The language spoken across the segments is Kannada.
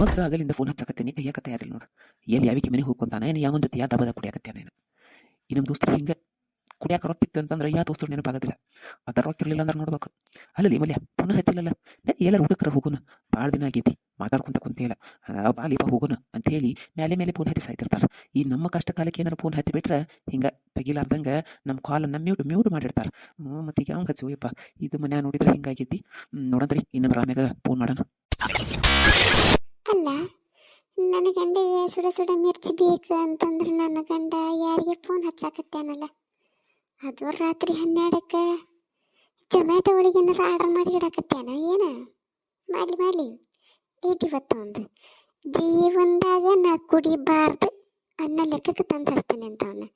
ಮಗ ಆಗಲಿಂದ ಫೋನ್ ಹಚ್ಚಕತ್ತೀನಿ ಕೈಯಾಕತ್ತ ಯಾರಿಲ್ಲ ನೋಡು. ಎಲ್ಲಿ ಯಾವಿಕೆ ಮನೆ ಹೋಗ್ಕೊಂತಾನೆ ಏನು ಯಾವೊಂದು ಜೊತೆ ಯಾ ದಬದ ಕುಡಿಯಾಕತ್ತೇನ ಈ ನಮ್ಮ ದೋಸ್ತರು ಹಿಂಗೆ ಕುಡಿಯಾಕ ರೊಟ್ಟಿ ಅಂತಂದ್ರೆ ಯಾ ದೋಸ್ತರು ನೆನಪಾಗೋದಿಲ್ಲ. ಅದರ ರೊಕ್ಕ ಇರಲಿಲ್ಲ ಅಂದ್ರೆ ನೋಡ್ಬೇಕು. ಅಲ್ಲಲ್ಲಿ ಮಲ್ಯ, ಪುನಃ ಹಚ್ಚಿಲ್ಲಲ್ಲ? ನಾನು ಎಲ್ಲರೂ ಹುಡುಕರ ಹೋಗೋಣ ಭಾಳ ದಿನ ಆಗೈತಿ. ಮಾತಾಡ್ಕೊಂತ ಕುಂತಿಲ್ಲ ಬಾಲಿಪ ಹೋಗೋಣ ಅಂತ ಹೇಳಿ ಮೇಲೆ ಮೇಲೆ ಫೋನ್ ಹಚ್ಚಿ ಸಾಯ್ತಿರ್ತಾರೆ ಈ ನಮ್ಮ ಕಷ್ಟ ಕಾಲಕ್ಕೆ ಏನಾರು ಫೋನ್ ಹತ್ತಿ ಬಿಟ್ರೆ ಹಿಂಗೆ ತೆಗಿಲಾರ್ದಂಗೆ ನಮ್ಮ ಕಾಲನ್ನು ಮ್ಯೂಟ್ ಮ್ಯೂಟ್ ಮಾಡಿರ್ತಾರೆ. ಮತ್ತೆ ಅವ್ನು ಹಚ್ಚುವಪ್ಪ ಇದು ಮನೆ ನೋಡಿದ್ರೆ ಹಿಂಗಾಗೈತಿ ನೋಡಂತ್ರಿ ಇನ್ನೊಂದು ರಾಮ್ಯಾಗ ಫೋನ್ ಮಾಡೋಣ. ಅಲ್ಲ, ನನ್ನ ಗಂಡಿಗೆ ಸುಡ ಸುಡ ಮಿರ್ಚಿ ಬೇಕು ಅಂತಂದ್ರೆ ನನ್ನ ಗಂಡ ಯಾರಿಗೆ ಫೋನ್ ಹಚ್ಚಾಕತ್ತೇನಲ್ಲ? ಅದು ರಾತ್ರಿ ಹನ್ನೆರಡಕ್ಕೆ ಜೊಮ್ಯಾಟೊ ಒಳಗೆ ಏನಾರ ಆರ್ಡರ್ ಮಾಡಿ ಇಡಕತ್ತೇನ ಏನ ಮಾಡಲಿ ಮಾಡಲಿ ಐತಿ ಇವತ್ತು ಒಂದು ಜೀವನದಾಗ ನಾ ಕುಡಿಬಾರ್ದು ಅನ್ನೋ ಲೆಕ್ಕಕ್ಕೆ ತಂದು ಹಚ್ತೇನೆ ಅಂತ ಅವನ್ನ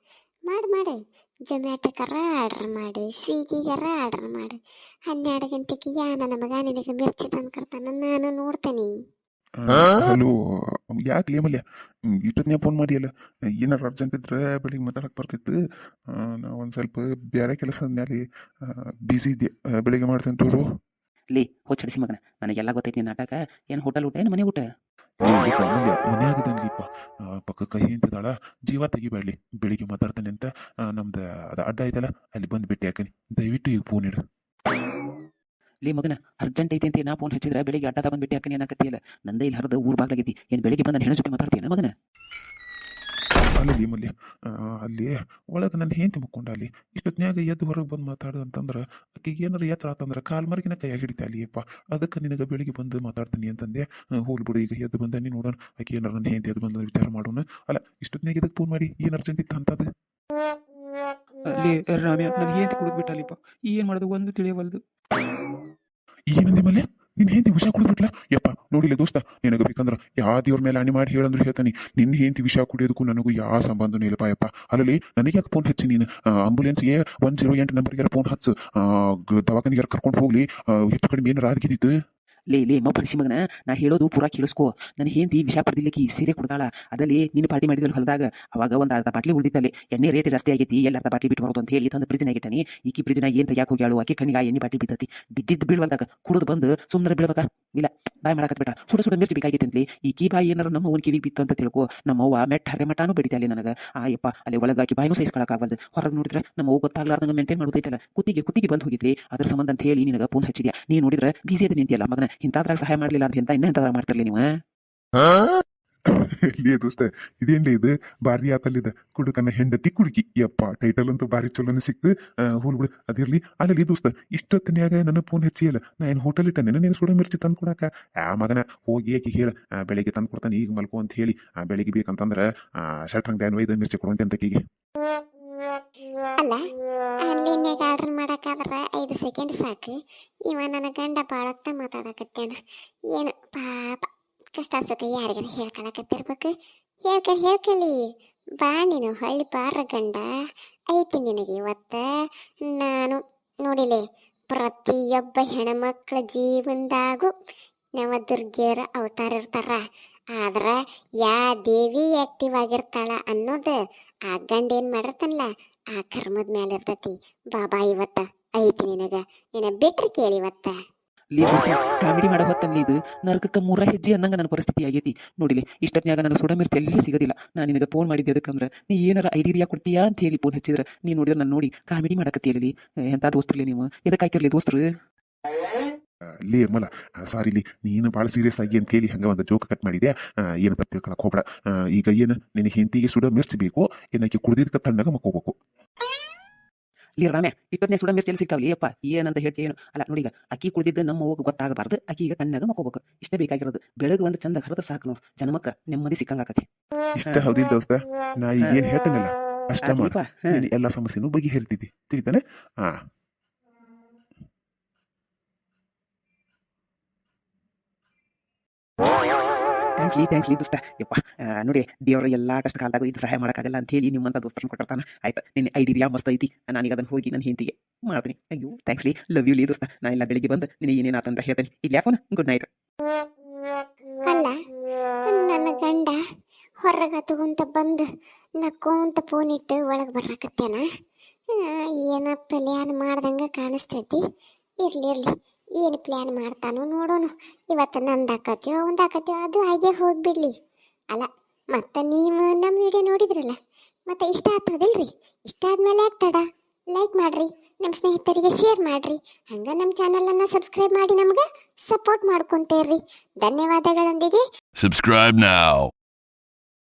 ಮಾಡಿ ಮಾಡು ಜೊಮ್ಯಾಟೊಕರ ಆರ್ಡರ್ ಮಾಡು ಸ್ವಿಗ್ಗಿಗಾರ ಆರ್ಡರ್ ಮಾಡು ಹನ್ನೆರಡು ಗಂಟೆಗೆ ಯಾ ನನ್ನ ಮಗ ನಿನಗೆ ಮಿರ್ಚಿ ತಂದು ಕೊಡ್ತಾನ ನಾನು ನೋಡ್ತೇನೆ ಹಲೋ ಯಾಕೆ ಲೇಮಲ್ಯ ಇಷ್ಟೊತ್ತಿನ ಫೋನ್ ಮಾಡಿಯಲ್ಲ. ಏನಾರು ಅರ್ಜೆಂಟ್ ಇದ್ರೆ ಬೆಳಿಗ್ಗೆ ಮಾತಾಡಕ್ಕೆ ಬರ್ತಿತ್ತು. ನಾ ಒಂದು ಸ್ವಲ್ಪ ಬೇರೆ ಕೆಲಸದ ಮೇಲೆ ಬಿಸಿ ಇದ್ದೆ. ಬೆಳಿಗ್ಗೆ ಮಾಡ್ತೇನೆ ತೋರು. ಲೇ ಹೊಚ್ಚಡಿಸಿ ಮಗನ ನನಗೆಲ್ಲ ಗೊತ್ತೈತಿ ನಿನ್ನ ನಾಟಕ. ಏನು ಹೋಟೆಲ್ ಊಟ ಏನು ಮನೆ ಊಟ? ಮನ್ಯಾಗದನ್ಲಿಪ್ಪ ಪಕ್ಕ ಕೈ ಹಿಂತಿದಾಳ ಜೀವ ತೆಗಿಬೇಡ್ಲಿ ಬೆಳಿಗ್ಗೆ ಮಾತಾಡ್ತಾನೆ ಅಂತ. ನಮ್ದು ಅದು ಅಡ್ಡ ಐತಲ್ಲ ಅಲ್ಲಿ ಬಂದು ಭೇಟಿ ಹಾಕನಿ ದಯವಿಟ್ಟು ಈಗ ಫೋನ್ ಇಡು. ಲೇ ಮಗನ ಅರ್ಜೆಂಟ್ ಐತಿ ಅಂತ ನಾ ಫೋನ್ ಹಚ್ಚಿದ್ರೆ ಬೆಳಿಗ್ಗೆ ಅಡ್ಡ ಬಂದು ಬಿಟ್ಟು ಹಾಕಿ ಏನಾಕತ್ತಿಯಲ್ಲ ನಂದೇ ಇಲ್ಲಿ ಹರಿದು ಊರ್ ಬಾಗ್ಲಾಗೈತಿ. ಏನು ಬೆಳಿಗ್ಗೆ ಬಂದು ನನ್ನ ಹೆಣ್ಣು ಜೊತೆ ಮಾತಾಡ್ತೀನಿ ಮಗನ? ಅಲ್ಲಿ ಅಲ್ಲಿ ಒಳಗೆ ನನ್ನ ಹೆಂಡತಿ ಮುಕ್ಕೊಂಡ ಅಲ್ಲಿ. ಇಷ್ಟೊತ್ನ್ಯಾಗ ಎದ್ದು ಹೊರಗೆ ಬಂದು ಮಾತಾಡು ಅಂತಂದ್ರೆ ಆಕೆಗೆ ಏನಾರು ಎತ್ತರ ಆತಂದ್ರೆ ಕಾಲ್ ಮರಗಿನ ಕೈಯಾಗ ಹಿಡಿತ ಅಲ್ಲಿಯಪ್ಪ ಅದಕ್ಕೆ ನಿನಗೆ ಬೆಳಿಗ್ಗೆ ಬಂದು ಮಾತಾಡ್ತೀನಿ ಅಂತಂದೆ. ಆ, ಹೋಲ್ ಬಿಡು ಈಗ ಎದ್ದು ಬಂದಾನಿ ನೋಡೋಣ. ಆಕೆ ಏನಾರು ನನ್ನ ಹೆಂಡತಿ ಎದ್ದು ಬಂದು ವಿಚಾರ ಮಾಡೋಣ. ಅಲ್ಲ ಇಷ್ಟೊತ್ನ್ಯಾಗ ಇದಕ್ಕೆ ಫೋನ್ ಮಾಡಿ? ಏನು ಅರ್ಜೆಂಟ್ ಇತ್ತು ಅಂತದ್ದು ರಾಮ್ಯಾ ರಾಮ್ಯ ನನ್ನ ಹೆಂಡತಿ ಕುಡಿದ್ಬಿಟ್ಟಲ್ಲಿಪ್ಪ ಏನು ಮಾಡೋದು? ಒಂದು ತಿಳಿಯವಲ್ದು ಏನಂದೆ ಮಲ್ಯ ನಿನ್ನ ಹೆಂಡತಿ ವಿಷ ಕುಡಿದ್ಬಿಟ್ಲ? ಯಪ್ಪ, ನೋಡಿಲ್ಲ ದೋಸ್ತ, ನಿನಗ ಬೇಕಂದ್ರ ಯಾ ದೇವ್ರ ಮೇಲೆ ಅಣಿ ಮಾಡಿ ಹೇಳಂದ್ರು ಹೇಳ್ತಾನೆ. ನಿನ್ನ ಹೆಂಡತಿ ವಿಷ ಕುಡಿಯೋದಕ್ಕೂ ನನಗೂ ಯಾವ ಸಂಬಂಧನೂ ಇಲ್ಲಪ್ಪ, ಯಪ್ಪ. ಅಲ್ಲಿ ನನಗೆ ಯಾಕೆ ಫೋನ್ ಹಚ್ಚಿ ನೀನು? ಆಂಬುಲೆನ್ಸ್ಗೆ ಒನ್ ಜೀರೋ ಎಂಟು ನಂಬರ್ಗೆ ಫೋನ್ ಹಚ್ಚು. ದವಾಖಾನಿಗೆ ಕರ್ಕೊಂಡು ಹೋಗ್ಲಿ? ಹೆಚ್ಚು ಕಡಿಮೆ ಏನಾರ ಆಗಿದ್ದಿತ್ತು ಲೇ ಲೇ ಮ ಬಡಿಸಿ ಮಗನ, ನಾ ಹೇಳೋದು ಪೂರಾ ಕೇಳಿಸ್ಕೋ. ನನ್ನ ಹೆಂಡತಿ ವಿಷ ಪಡೆದಿಲ್ಲಕ್ಕಿ ಸೀರೆ ಕೊಡ್ತಾಳ ಅದಲ್ಲಿ ನೀನು ಪಾರ್ಟಿ ಮಾಡಿದ್ರು ಹೊಲದಾಗ? ಅವಾಗ ಒಂದು ಅರ್ಧ ಬಾಟ್ಲಿ ಉಳಿದಿತ್ತಲ್ಲಿ. ಎಣ್ಣೆ ರೇಟ್ ಜಾಸ್ತಿ ಆಗೈತಿ, ಎಲ್ಲ ಅರ್ಧ ಬಾಟ್ಲಿ ಬಿಟ್ಟು ಬರೋದು ಅಂತ ಹೇಳಿ ತಂದು ಫ್ರಿಜ್ನಾಗ ಇಟ್ಟಾನಿ. ಈಕಿ ಫ್ರಿಜ್ನಾಗ ಏನು ತೆಗಿಯಾಕ ಹೋಗ್ಯಾಳು? ಆಕೆ ಕಣ್ಣಿಗೆ ಎಣ್ಣೆ ಬಾಟ್ಲಿ ಬಿದ್ದತಿ. ಬಿದ್ದಿದ್ದು ಬೀಳ್ವಲ್ದಾಗ ಕುಡಿದು ಬಂದು ಸುಮ್ಮನೆ ಬೀಳ್ಬೇಕಾ? ಇಲ್ಲ, ಬಾಯ್ ಮಾಡಕತ್ ಬಿಟ್ಟ. ಸುಡ ಸುಡ ಮಿರ್ಚಿ ಬೇಕಾಗಿತ್ತು ಅಂತಲಿ ಈಕಿ ಬಾಯಿ ಏನಾರ ನಮ್ಮ ಅವ್ನ ಕಿವಿಗೆ ಬಿತ್ತು ಅಂತ ತಿಳ್ಕೊ. ನಮ್ಮವ್ವ ಮೆಟ್ಟ ಹರೆ ಮಟಾನು ಬೆಡಿತೆ ಅಲ್ಲಿ ನನಗೆ. ಆ ಯಪ್ಪ, ಅಲ್ಲಿ ಒಳಗಾಕಿ ಬಾಯಿನೂ ಸಹಿಸ್ಕೊಳಕ್ಕಾಗಲ್ದು ಹೊರಗೆ ನೋಡಿದ್ರೆ ನಮ್ಮ ಅವ್ವ ಗೊತ್ತಾಗ್ಲಾರ್ದಂಗೆ ಮೇಂಟೈನ್ ಮಾಡೋದೈತಲ್ಲ. ಕುತ್ತಿಗೆ ಕುತ್ತಿಗೆ ಬಂದು ಹೋಗಿದ್ಲಿ. ಅದ್ರ ಸಂಬಂಧ ಅಂತ ಹೇಳಿ ನಿನಗೆ ಫೋನ್ ಹಚ್ಚಿದ್ಯಾ? ನೀನು ನೋಡಿದ್ರೆ ಬಿಸಿ ನಿಂತಿಯಲ್ಲ ಮಗನ. ಇಂಥದ್ರಾಗ ಸಹಾಯ ಮಾಡಲಿಲ್ಲ ಅಂತ ಇಂಥ ಇನ್ನೂ ಇಂಥದ್ರಾಗ ಮಾಡ್ತಿರ್ಲಿ ನೀವು? ಇದೇನ್ರಿ ದೋಸ್ತ ಇದೇನ್ಲಿ ಇದು ಭಾರಿ ಆತಲ್ಲಿದ ಕುಡುಕನ ಹೆಂಡತಿ ಕುಡುಕಿ. ಯಪ್ಪ ಟೈಟಲ್ ಅಂತೂ ಭಾರಿ ಚಲೋನೆ ಸಿಕ್ತು. ಹೋಲ್ ಬಿಡು. ಅದಿರ್ಲಿ ಅಲ್ಲಿ ದೋಸ್ತ ಇಷ್ಟೊತ್ತನ್ಯಾಗ ನನ್ನ ಫೋನ್ ಹಚ್ಚಿಯಲ್ಲ. ನಾ ಏನು ಹೋಟೆಲ್ ಇಟ್ಟ ನೆನ ನೀನು ಸುಡ ಮಿರ್ಚಿ ತಂದು ಕೊಡಾಕ ಆ ಮಗನ ಹೋಗಿ ಏಕೆ ಹೇಳ. ಆ, ಬೆಳಿಗ್ಗೆ ತಂದು ಕೊಡ್ತಾನೆ. ಈಗ ಮಲ್ಕೋ ಅಂತ ಹೇಳಿ. ಆ, ಬೆಳಿಗ್ಗೆ ಬೇಕಂತಂದ್ರ ಶರ್ಟ್ ಡ್ಯಾನ್ ಒಯ್ದು ಮಿರ್ಚಿ ಕೊಡುವಂತೆ ಅಂತ ಕೀಗೆ ಅಲ್ಲ ಐದು ಸೆಕೆಂಡ್ ಸಾಕು. ಇವ ನನ್ನ ಗಂಡ ಬಾಳತ್ತ ಮಾತಾಡಕತ್ತೇನ ಏನು ಪಾಪ. ಕಷ್ಟ ಸುಖ ಯಾರಿಗಾರ ಹೇಳ್ಕೊಳಕತ್ತಿರ್ಬೇಕು. ಹೇಳ್ಕಳಿ ಹೇಳ್ಕಳಿ. ಬಾ ನೀನು, ಹಳ್ಳಿ ಬಾರ ಗಂಡ. ಐತಿ ನಿನಗೆ ಇವತ್ತ. ನಾನು ನೋಡಿಲೆ, ಪ್ರತಿಯೊಬ್ಬ ಹೆಣ್ಮಕ್ಳ ಜೀವನದಾಗೂ ನವ ದುರ್ಗಿಯರ ಅವತಾರ ಇರ್ತಾರ. ಆದ್ರೆ ಯಾ ದೇವಿ ಆಕ್ಟಿವ್ ಆಗಿರ್ತಾಳ ಅನ್ನೋದು ಆ ಗಂಡ ಏನು ಮಾಡಿರ್ತಾನಲ್ಲ, ಆ ಕರ್ಮದ ಮೇಲೆ ಇರ್ತೈತಿ ಬಾಬಾ ಇವತ್ತ. ಐತಿ ನಿನಗ ನಿನ್ನ ಬಿಟ್ರೆ ಕೇಳಿ ಇವತ್ತ. ಲೀ ದೋಸ್ತ ಕಾಮಿಡಿ ಮಾಡೋ ಹೊತ್ತಲ್ಲಿ ಇದು ನರಕಕ್ಕೆ ಮೂರ ಹೆಜ್ಜೆ ಅನ್ನಂಗ ನನ್ನ ಪರಿಸ್ಥಿತಿ ಆಗೈತಿ. ನೋಡಿಲಿ ಇಷ್ಟೊತ್ನ್ಯಾಗ ನನಗೆ ಸುಡ ಮಿರ್ತಿ ಎಲ್ಲಿ ಸಿಗೋದಿಲ್ಲ. ನಾನು ನಿನಗೆ ಫೋನ್ ಮಾಡಿದ್ದೆ ಅದಕ್ಕಂದ್ರೆ ನೀ ಏನಾರ ಐಡಿಯಾ ಕೊಡ್ತೀಯಾ ಅಂತ ಹೇಳಿ ಫೋನ್ ಹಚ್ಚಿದ್ರೆ. ನೀ ನೋಡಿದ್ರೆ ನಾನು ನೋಡಿ ಕಾಮಿಡಿ ಮಾಡಕತ್ತೀಯಲ್ಲಿ ಎಂಥ ದೋಸ್ತರ್ಲಿ ನೀವು? ಎದಕ್ಕೆ ಹಾಕಿರ್ಲಿ ದೋಸ್ತರು? ಲೇ ಮಲ ಸಾರಿ ಲೀ ನೀನು ಭಾಳ ಸೀರಿಯಸ್ ಆಗಿ ಅಂತ ಹೇಳಿ ಹಂಗ ಒಂದು ಜೋಕ್ ಕಟ್ ಮಾಡಿದೆ ಆ, ಏನು ತಪ್ಪು ತಿಳ್ಕೊಳಕ್ ಹೋಗ್ಬೇಡ. ಆ, ಈಗ ಏನು ನಿನ್ನ ಹೆಂಡತಿಗೆ ಸುಡ ಮಿರ್ಚಿ ಬೇಕು ಏನಕ್ಕೆ ಕುಡ್ದಿದ್ಕ ತಣ್ಣಗ ಮಕ್ಕೋಬೇಕು. ಲೇ ರಾಮೆ ಇಪ್ಪತ್ತನೇ ಸುಡ ಚೆಲ್ಲಿ ಸಿಕ್ಕಾವಲಿ ಸಿಗ್ತಾವಲಿ ಅಪ್ಪ ಏನಂತ ಹೇಳ್ತೀಯ ಏನು? ಅಲ್ಲ ನೋಡಿ ಈಗ ಅಕ್ಕಿ ಕುಡಿದಿದ್ದು ನಮ್ಮ ಹೋಗಿ ಗೊತ್ತಾಗಬಾರ್ದು. ಅಕ್ಕಿ ಈಗ ತಣ್ಣಗ ಮಕ್ಕೋಬೇಕು. ಇಷ್ಟೇ ಬೇಕಾಗಿರೋದು. ಬೆಳಗ್ಗೆ ಒಂದು ಚಂದ ಹರದ ಸಾಕು ನೋ ಜನ್ಮಕ್ಕ ನೆಮ್ಮದಿ ಸಿಕ್ಕಂಗಾಕತಿ. ಇಷ್ಟ ಹೌದಿಲ್ಲ ದೋಸ್ತ. ನಾ ಏನ್ ಹೇಳ್ತೇನಲ್ಲ ಅಷ್ಟ ಎಲ್ಲಾ ಸಮಸ್ಯೆನೂ ಬಗೆಹರಿತಿದ್ದಿ. ತಿಳಿತಾನೆ? ಹಾ ಥ್ಯಾಂಕ್ಸ್ ಲೀ ಥ್ಯಾಂಕ್ಸ್ ಯಪ್ಪ ನೋಡಿ, ದೇವರ ಎಲ್ಲ ಕಷ್ಟ ಕಾಲದಾಗ ಇದು ಸಹಾಯ ಮಾಡೋಕ್ಕಾಗಲ್ಲ ಅಂತ ಹೇಳಿ ನಿಮ್ಮಂತ ದೋಸ್ತರನ್ನ ಕೊಟ್ಟಿರ್ತಾನೆ ಆಯ್ತು, ನಿನ್ನ ಐಡಿಯಾ ಮಸ್ತ್ ಐತಿ. ನಾನೀಗ ಅದನ್ನು ಹೋಗಿ ನನ್ನ ಹೆಂಡತಿಗೆ ಮಾಡ್ತೀನಿ. ಅಯ್ಯೋ ಥ್ಯಾಂಕ್ಸ್ ಲೀ ಲವ್ ಯು ಲೀ ದೋಸ್ತ. ನಾ ಬೆಳಿಗ್ಗೆ ಬಂದು ನಿನಗೆ ಆತಂತ ಹೇಳ್ತೀನಿ. ಇಲ್ಲಿ ಫೋನ್ ಗುಡ್ ನೈಟ್ ಅಲ್ಲ, ನನ್ನ ಗಂಡ ಹೊರಗ ತಗೊಂತ ಬಂದು ನಕ್ಕೊಂತ ಫೋನ್ ಇಟ್ಟು ಒಳಗೆ ಬರಕತ್ತೇನ ಏನೋ ಪ್ಲ್ಯಾನ್ ಮಾಡ್ದಂಗ ಕಾಣಿಸ್ತೈತಿ? ಇರ್ಲಿ ಇರ್ಲಿ. ಏನು ಪ್ಲ್ಯಾನ್ ಮಾಡ್ತಾನೋ ನೋಡೋಣ. ಇವತ್ತು ನಂದಾಕತ್ಯೋ ಒಂದಾಕತ್ಯೋ ಅದು ಹಾಗೆ ಹೋಗ್ಬಿಡ್ಲಿ. ಅಲ್ಲ, ಮತ್ತು ನೀವು ನಮ್ಮ ವಿಡಿಯೋ ನೋಡಿದ್ರಲ್ಲ, ಮತ್ತು ಇಷ್ಟ ಆಗ್ತದಲ್ರಿ? ಇಷ್ಟ ಆದಮೇಲೆ ಆಗ್ತಡ ಲೈಕ್ ಮಾಡಿರಿ ನಮ್ಮ ಸ್ನೇಹಿತರಿಗೆ ಶೇರ್ ಮಾಡಿರಿ. ಹಂಗೆ ನಮ್ಮ ಚಾನಲನ್ನು ಸಬ್ಸ್ಕ್ರೈಬ್ ಮಾಡಿ ನಮ್ಗೆ ಸಪೋರ್ಟ್ ಮಾಡ್ಕೊಂತೇರ್ರಿ. ಧನ್ಯವಾದಗಳೊಂದಿಗೆ. Subscribe now.